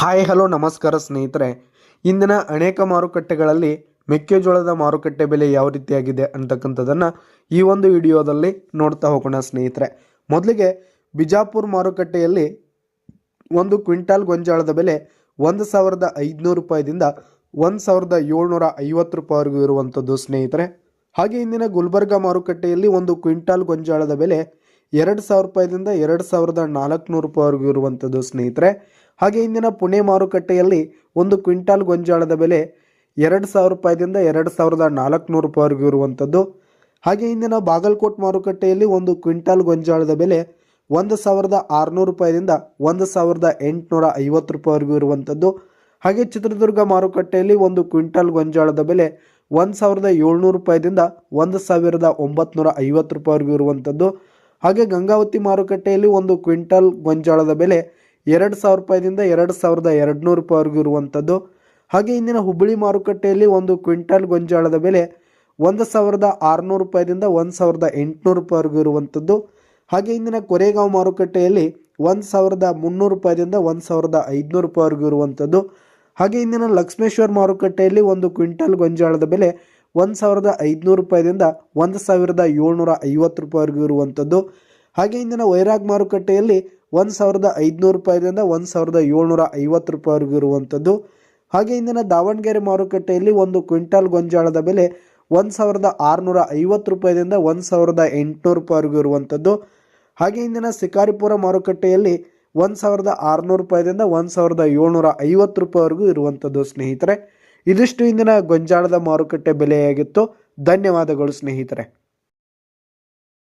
Hi, hello, ನಮಸ್ಕಾರ ಸ್ನೇಹಿತರೆ. ಇಂದಿನ ಅನೇಕ ಮಾರುಕಟ್ಟೆಗಳಲ್ಲಿ ಮೆಕ್ಕೆಜೋಳದ ಮಾರುಕಟ್ಟೆ ಬೆಲೆ ಯಾವ ರೀತಿಯಾಗಿದೆ ಅಂತಕ್ಕಂಥದ್ದನ್ನು ಈ ಒಂದು ವಿಡಿಯೋದಲ್ಲಿ ನೋಡ್ತಾ ಹೋಗೋಣ ಸ್ನೇಹಿತರೆ. ಮೊದಲಿಗೆ ಬಿಜಾಪುರ ಮಾರುಕಟ್ಟೆಯಲ್ಲಿ ಒಂದು ಕ್ವಿಂಟಾಲ್ ಗೊಂಜಾಳದ ಬೆಲೆ ಒಂದು ಸಾವಿರದ ಐದುನೂರು ರೂಪಾಯಿದಿಂದ ಒಂದು ಸಾವಿರದ ಏಳ್ನೂರ ಐವತ್ತು ರೂಪಾಯಿವರೆಗೂ ಇರುವಂಥದ್ದು ಸ್ನೇಹಿತರೆ. ಹಾಗೆ ಇಂದಿನ ಗುಲ್ಬರ್ಗ ಮಾರುಕಟ್ಟೆಯಲ್ಲಿ ಒಂದು ಕ್ವಿಂಟಾಲ್ ಗೊಂಜಾಳದ ಬೆಲೆ ಎರಡು ಸಾವಿರ ರೂಪಾಯಿದಿಂದ ಎರಡು ಸಾವಿರದ ನಾಲ್ಕುನೂರು ರೂಪಾಯಿವರೆಗೂ ಇರುವಂಥದ್ದು ಸ್ನೇಹಿತರೆ. ಹಾಗೆ ಇಂದಿನ ಪುಣೆ ಮಾರುಕಟ್ಟೆಯಲ್ಲಿ ಒಂದು ಕ್ವಿಂಟಾಲ್ ಗೊಂಜಾಳದ ಬೆಲೆ ಎರಡು ಸಾವಿರ ರೂಪಾಯಿದಿಂದ ಎರಡು ಸಾವಿರದ ನಾಲ್ಕುನೂರು ರೂಪಾಯಿವರೆಗೂ ಇರುವಂಥದ್ದು. ಹಾಗೆ ಇಂದಿನ ಬಾಗಲಕೋಟ್ ಮಾರುಕಟ್ಟೆಯಲ್ಲಿ ಒಂದು ಕ್ವಿಂಟಾಲ್ ಗೊಂಜಾಳದ ಬೆಲೆ ಒಂದು ಸಾವಿರದ ಆರುನೂರು ರೂಪಾಯಿದಿಂದ ಒಂದು ಸಾವಿರದ ಎಂಟುನೂರ ಐವತ್ತು ರೂಪಾಯಿವರೆಗೂ ಇರುವಂಥದ್ದು. ಹಾಗೆ ಚಿತ್ರದುರ್ಗ ಮಾರುಕಟ್ಟೆಯಲ್ಲಿ ಒಂದು ಕ್ವಿಂಟಾಲ್ ಗೊಂಜಾಳದ ಬೆಲೆ ಒಂದು ಸಾವಿರದ ಏಳ್ನೂರು ರೂಪಾಯಿದಿಂದ ಒಂದು ಸಾವಿರದ ಒಂಬತ್ನೂರ ಐವತ್ತು ರೂಪಾಯಿವರೆಗೂ ಇರುವಂಥದ್ದು. ಹಾಗೆ ಗಂಗಾವತಿ ಮಾರುಕಟ್ಟೆಯಲ್ಲಿ ಒಂದು ಕ್ವಿಂಟಾಲ್ ಗೊಂಜಾಳದ ಬೆಲೆ ಎರಡು ಸಾವಿರ ರೂಪಾಯಿದಿಂದ ಎರಡು ಸಾವಿರದ ಎರಡುನೂರು ರೂಪಾಯಿವರೆಗೂ ಇರುವಂಥದ್ದು. ಹಾಗೆ ಇಂದಿನ ಹುಬ್ಬಳ್ಳಿ ಮಾರುಕಟ್ಟೆಯಲ್ಲಿ ಒಂದು ಕ್ವಿಂಟಲ್ ಗೊಂಜಾಳದ ಬೆಲೆ ಒಂದು ಸಾವಿರದ ಆರುನೂರು ರೂಪಾಯಿದಿಂದ ಒಂದು ಸಾವಿರದ ಎಂಟುನೂರು ರೂಪಾಯಿವರೆಗೂ ಇರುವಂಥದ್ದು. ಹಾಗೆ ಇಂದಿನ ಕೊರೆಗಾಂವ್ ಮಾರುಕಟ್ಟೆಯಲ್ಲಿ ಒಂದು ಸಾವಿರದ ಮುನ್ನೂರು ರೂಪಾಯಿದಿಂದ ಒಂದು ಸಾವಿರದ ಐದುನೂರು ರೂಪಾಯಿವರೆಗೂ ಇರುವಂಥದ್ದು. ಹಾಗೆ ಇಂದಿನ ಲಕ್ಷ್ಮೇಶ್ವರ ಮಾರುಕಟ್ಟೆಯಲ್ಲಿ ಒಂದು ಕ್ವಿಂಟಲ್ ಗೊಂಜಾಳದ ಬೆಲೆ ಒಂದು ಸಾವಿರದ ಐದುನೂರು ರೂಪಾಯಿದಿಂದ ಒಂದು ಸಾವಿರದ ಏಳ್ನೂರ ಐವತ್ತು ರೂಪಾಯಿವರೆಗೂ ಇರುವಂಥದ್ದು. ಹಾಗೆ ಇಂದಿನ ವೈರಾಗ್ ಮಾರುಕಟ್ಟೆಯಲ್ಲಿ ಒಂದು ಸಾವಿರದ ಐದುನೂರು ರೂಪಾಯಿದಿಂದ ಒಂದು ಸಾವಿರದ ಏಳ್ನೂರ ಐವತ್ತು ರೂಪಾಯಿವರೆಗೂ ಇರುವಂಥದ್ದು ಹಾಗೆ ಇಂದಿನ ದಾವಣಗೆರೆ ಮಾರುಕಟ್ಟೆಯಲ್ಲಿ ಒಂದು ಕ್ವಿಂಟಾಲ್ ಗೊಂಜಾಳದ ಬೆಲೆ ಒಂದು ಸಾವಿರದ ಆರುನೂರ ಐವತ್ತು ರೂಪಾಯಿದಿಂದ ಒಂದು ಸಾವಿರದ ಎಂಟುನೂರು ರೂಪಾಯಿವರೆಗೂ ಇರುವಂಥದ್ದು ಹಾಗೆ ಇಂದಿನ ಶಿಕಾರಿಪುರ ಮಾರುಕಟ್ಟೆಯಲ್ಲಿ ಒಂದು ಸಾವಿರದ ಆರುನೂರು ರೂಪಾಯಿದಿಂದ ಒಂದು ಸಾವಿರದ ಏಳ್ನೂರ ಐವತ್ತು ರೂಪಾಯಿವರೆಗೂ ಇರುವಂಥದ್ದು ಸ್ನೇಹಿತರೆ. ಇದಿಷ್ಟು ಇಂದಿನ ಗೊಂಜಾಳದ ಮಾರುಕಟ್ಟೆ ಬೆಲೆಯಾಗಿತ್ತು. ಧನ್ಯವಾದಗಳು ಸ್ನೇಹಿತರೆ.